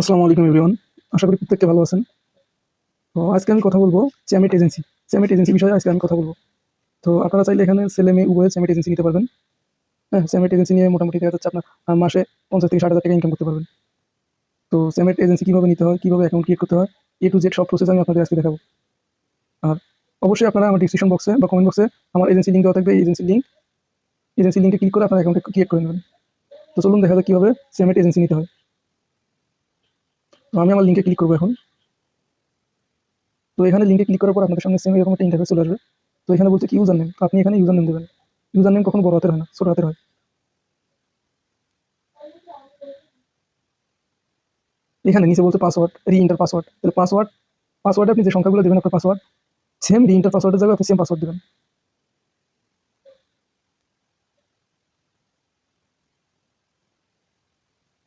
আসসালামু আলাইকুম এভরিওয়ান আশা করি প্রত্যেককে ভালো আছেন। তো আজকে আমি কথা বলব চ্যামেট এজেন্সি চ্যামেট এজেন্সি বিষয়ে আজকে আমি কথা বলব। তো আপনারা চাইলে এখানে ছেলে মেয়ে, উভয়ে চ্যামেট এজেন্সি নিতে পারবেন। হ্যাঁ চ্যামেট এজেন্সি নিয়ে মোটামুটি দেখা যাচ্ছে আপনার মাসে পঞ্চাশ থেকে ষাট হাজার টাকা ইনকাম করতে পারবেন। তো চ্যামেট এজেন্সি কীভাবে নিতে হয়, কীভাবে অ্যাকাউন্ট ক্রিয়েট করতে হয় এ টু জেড সব প্রসেস আমি আপনাদের আজকে দেখাবো। আর অবশ্যই আপনারা আমার ডিসক্রিপশন বক্সে বা কমেন্ট বক্সে আমার এজেন্সি লিঙ্ক দেওয়া থাকবে। এজেন্সি লিঙ্ক এজেন্সি লিঙ্কে ক্লিক করে আপনার অ্যাকাউন্টে ক্রিয়েট করে নেবেন। তো চলুন দেখা যাক কীভাবে চ্যামেট এজেন্সি নিতে হয়। তো আমি আমার লিঙ্কে ক্লিক করব এখন। তো এখানে লিঙ্কে ক্লিক করার পর আপনাদের সামনে সেম এরকম একটা ইন্টারফেস চলে আসবে। তো এখানে বলছে কি ইউজার নেম আপনি এখানে ইউজার নেম দেবেন। ইউজার নেম কখনো বড় হাতের হয় না, ছোট হাতের হয়। এখানে নিচে বলছে পাসওয়ার্ড রি ইন্টার পাসওয়ার্ড তাহলে পাসওয়ার্ড পাসওয়ার্ডে আপনি যে সংখ্যাগুলো দেবেন আপনার পাসওয়ার্ড সেম রি ইন্টার পাসওয়ার্ডের জায়গায় আপনি সেম পাসওয়ার্ড দেবেন।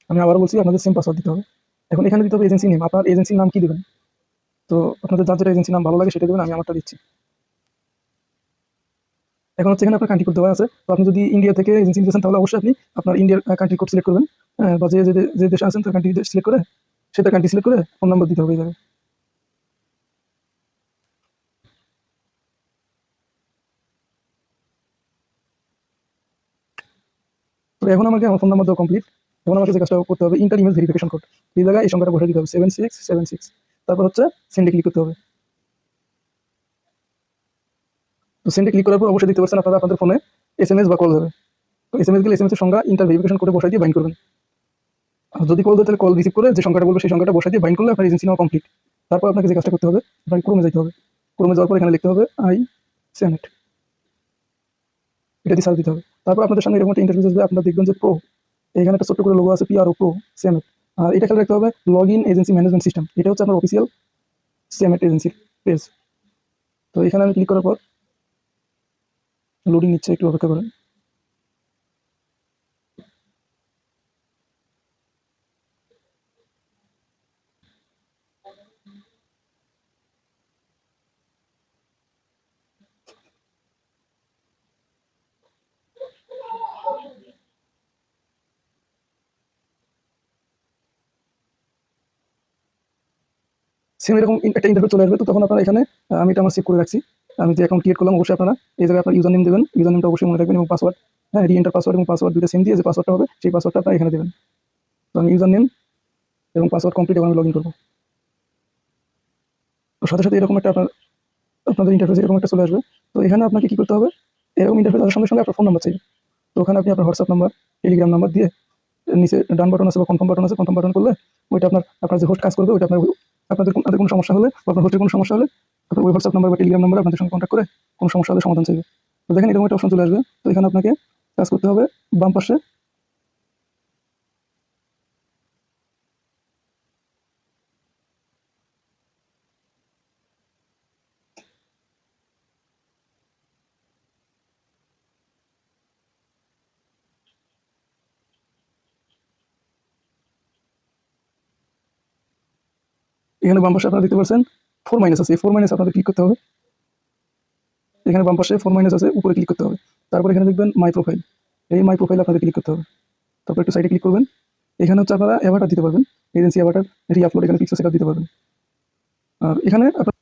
আমি আবার বলছি, আপনাদের সেম পাসওয়ার্ড দিতে হবে। এখন এখানে দিতে হবে এজেন্সি নেম আপনার এজেন্সির নাম কি দেবেন? তো আপনাদের যার যেটা এজেন্সির নাম ভালো লাগে সেটা দেবেন, আমি আমারটা দিচ্ছি। এখন হচ্ছে এখানে আপনার কান্ট্রি কোড দেওয়া আছে। তো আপনি যদি ইন্ডিয়া থেকে এজেন্সি দিয়েছেন তাহলে অবশ্যই আপনি আপনার ইন্ডিয়ার কান্ট্রি কোড সিলেক্ট করবেন। বা যে, যে- দেশে আছেন, তার কান্ট্রি সিলেক্ট করে, সেটা কান্ট্রি সিলেক্ট করে ফোন নাম্বার দিতে হবে জায়গায়। তো এখন আমাকে আমার ফোন নাম্বার দেওয়া কমপ্লিট এখন আমাকে যে কাজটা করতে হবে ইন্টার ইমেল ভেরিফিকেশন কোড এই জায়গায় এই সংখ্যাটা বসে দিতে হবে সেভেন সিক্স সেভেন সিক্স তারপর হচ্ছে সেন্ডে ক্লিক করতে হবে। তো সেন্ডে ক্লিক করার পর অবশ্যই দিতে পারছেন আপনারা আপনাদের ফোনে এস এম এস বা কল যাবে তো এস এম এস গেলে এস এম এস এর সংখ্যা ইন্টার ভেরিফিকেশন করে বসাই দিয়ে বাইন্ড করবেন। আর যদি কল দেয় তাহলে কল রিসিভ করে যে সংখ্যাটা বলবে সেই সংখ্যাটা বসাই দিয়ে বাইন্ড করলে আপনার এজেন্সি নেওয়া কমপ্লিট তারপর আপনাকে যে কাজটা করতে হবে, আপনাকে ক্রমে যেতে হবে। ক্রমে যাওয়ার পর এখানে লিখতে হবে আই সেনেট এটা দিয়ে সার্চ দিতে হবে। তারপর আপনাদের সামনে এরকম একটা ইন্টারভিউ আসবে, আপনারা দেখবেন যে প্রো এখানে একটা ছোট্ট করে লোগো আছে পিআরও প্রো সেমেট আর এটা খেয়াল রাখতে হবে log in agency management system এটা হচ্ছে আপনার অফিসিয়াল সেমেট এজেন্সির পেজ তো এখানে আমি ক্লিক করার পর লোডিং নিচ্ছে, একটু অপেক্ষা করেন। সেম এরকম একটা ইন্টারভিউ চলে আসবে, তো তখন আপনারা এখানে আমি এটা আমার সেভ করে রাখছি। আমি যে অ্যাকাউন্ট ক্রিয়েট করলাম, অবশ্যই আপনারা এই জায়গায় আপনার ইউজার নেম দেবেন। ইউজার নেমটা অবশ্যই মনে রাখবেন এবং পাসওয়ার্ড হ্যাঁ রি এন্টার পাসওয়ার্ড এবং পাসওয়ার্ড দুটো সেম দিয়ে যে পাসওয়ার্ডটা হবে, সেই পাসওয়ার্ডটা আপনারা এখানে দেবেন। তো আমি ইউজার নেম এবং পাসওয়ার্ড কমপ্লিট এবং আমি লগ ইন করব। তো সাথে সাথে এরকম একটা আপনার, আপনাদের ইন্টারফেস এরকম একটা চলে আসবে। তো এখানে আপনাকে কি করতে হবে? এরকম ইন্টারফেস আসার সঙ্গে সঙ্গে আপনার ফোন নাম্বার চাই তো ওখানে আপনি আপনার হোয়াটসঅ্যাপ নাম্বার টেলিগ্রাম নাম্বার দিয়ে, নিচে ডান বাটন আছে বা কনফার্ম বাটন আছে কনফার্ম বাটন করলে, ওইটা আপনার আপনার যে হোস্ট কাজ করবে, ওইটা আপনার আপনাদের আপনাদের কোনো সমস্যা হলে আপনার হোস্টের কোনো সমস্যা হলে আপনার ওই হোয়াটসঅ্যাপ নাম্বার বা টেলিগ্রাম নাম্বার আপনাদের সঙ্গে কন্ট্যাক্ট করে কোনো সমস্যা হলে সমাধান চাইবে। তো দেখেন, এরকম একটা অপশন চলে আসবে। তো এখানে আপনাকে কাজ করতে হবে বাম পাশে এখানে বাম পাশে আপনারা দেখতে পাচ্ছেন ফোর মাইনাস আছে। ফোর মাইনাস আপনাদের ক্লিক করতে হবে। এখানে বাম পাশে ফোর মাইনাস আছে, উপরে ক্লিক করতে হবে। তারপর এখানে দেখবেন মাই প্রোফাইল এই মাই প্রোফাইল আপনাদের ক্লিক করতে হবে। তারপর একটু সাইডে ক্লিক করবেন। এখানে হচ্ছে আপনারা অ্যাভাটার দিতে পারবেন। এজেন্সি অ্যাভাটার রি আপলোড এখানে পিকচার সেটা দিতে পারবেন। আর এখানে আপনার